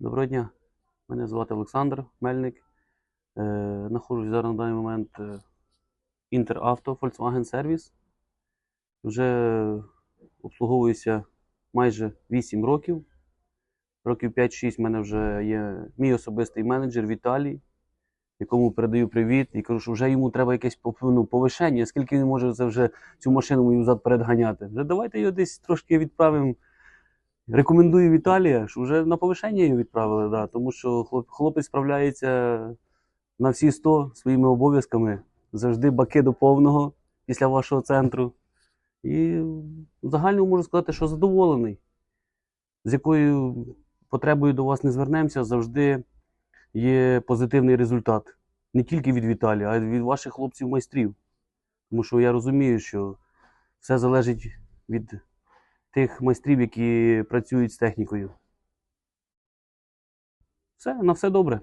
Доброго дня. Мене звати Олександр Мельник. Е, Знаходжусь зараз на даний момент е, Інтеравто Volkswagen Service. Вже обслуговуюся майже 8 років. Років 5-6 в мене вже є мій особистий менеджер Віталій, якому передаю привіт і кажу, що вже йому треба якесь ну, повишення, скільки він може це вже цю машину мою взад передганяти. Вже давайте його десь трошки відправимо. Рекомендую Віталія, що вже на повишення його відправили, да, тому що хлоп- хлопець справляється на всі 100 своїми обов'язками. Завжди баки до повного після вашого центру. І в загальному можу сказати, що задоволений. З якою потребою до вас не звернемося, завжди є позитивний результат. Не тільки від Віталія, а й від ваших хлопців-майстрів. Тому що я розумію, що все залежить від тих майстрів, які працюють з технікою. Все, на все добре.